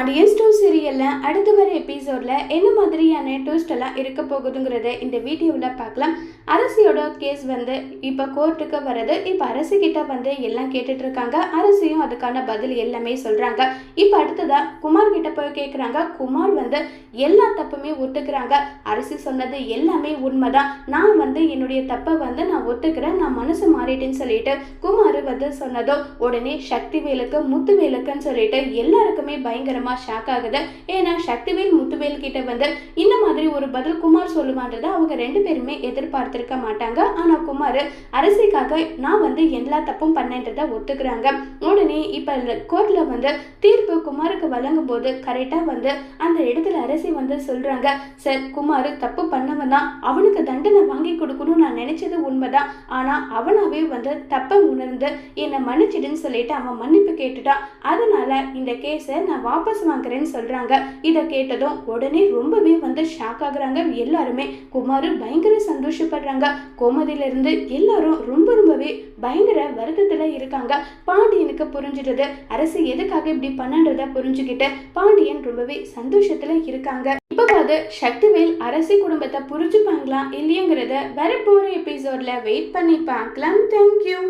Audience two சீரியலில் அடுத்து வர எபிசோடில் என்ன மாதிரியான ட்விஸ்ட் எல்லாம் இருக்க போகுதுங்கிறத இந்த வீடியோவில் பார்க்கலாம். அரசியோட கேஸ் வந்து இப்போ கோர்ட்டுக்கு வர்றது. இப்போ அரசு கிட்ட வந்து எல்லாம் கேட்டுட்டு இருக்காங்க. அரசியும் அதுக்கான பதில் எல்லாமே சொல்கிறாங்க இப்போ அடுத்ததாக குமார் கிட்ட போய் கேட்குறாங்க குமார் வந்து எல்லா தப்புமே ஒத்துக்கிறாங்க. அரசி சொன்னது எல்லாமே உண்மைதான். நான் வந்து என்னுடைய தப்பை வந்து நான் ஒத்துக்கிறேன். நான் மனசு மாறிட்டேன்னு சொல்லிட்டு குமார் வந்து சொன்னதோ உடனே சக்தி வேலுக்கு முத்து வேலுக்குன்னு சொல்லிட்டு எல்லாருக்குமே பயங்கரமாக பயங்கரமா ஷாக் ஆகுது. ஏன்னா சக்திவேல் முத்துவேல் கிட்ட வந்து இந்த மாதிரி ஒரு பதில் குமார் சொல்லுவான்றதை அவங்க ரெண்டு பேருமே எதிர்பார்த்திருக்க மாட்டாங்க. ஆனா குமார் அரசிக்காக நான் வந்து எல்லா தப்பும் பண்ணேன்றத ஒத்துக்கிறாங்க. உடனே இப்ப கோர்ட்ல வந்து தீர்ப்பு குமாருக்கு வழங்கும் போது கரெக்டா வந்து அந்த இடத்துல அரசி வந்து சொல்றாங்க சார் குமார் தப்பு பண்ணவன் தான். அவனுக்கு தண்டனை வாங்கி கொடுக்கணும்னு நான் நினைச்சது உண்மைதான். ஆனா அவனாவே வந்து தப்பை உணர்ந்து என்னை மன்னிச்சிடுன்னு சொல்லிட்டு அவன் மன்னிப்பு கேட்டுட்டான். அதனால இந்த கேஸை நான் வாபஸ் வாங்குறேன்னு சொல்றாங்க. இதை கேட்டதும் உடனே ரொம்பவே வந்து ஷாக் ஆகுறாங்க. எல்லாருமே குமார் பயங்கர சந்தோஷப்படுறாங்க. கோமதியில இருந்து எல்லாரும் ரொம்ப ரொம்பவே பயங்கர வருத்தத்துல இருக்காங்க. பாண்டியனுக்கு புரிஞ்சுட்டது அரசு எதுக்காக இப்படி பண்ணன்றத புரிஞ்சுக்கிட்டு பாண்டியன் ரொம்பவே சந்தோஷத்துல இருக்காங்க. இப்போவாது சக்திவேல் அரசி குடும்பத்தை புரிஞ்சுப்பாங்களா இல்லையங்கிறத வரப்போகிற எபிசோடில் வெயிட் பண்ணி பார்க்கலாம். தேங்க்யூ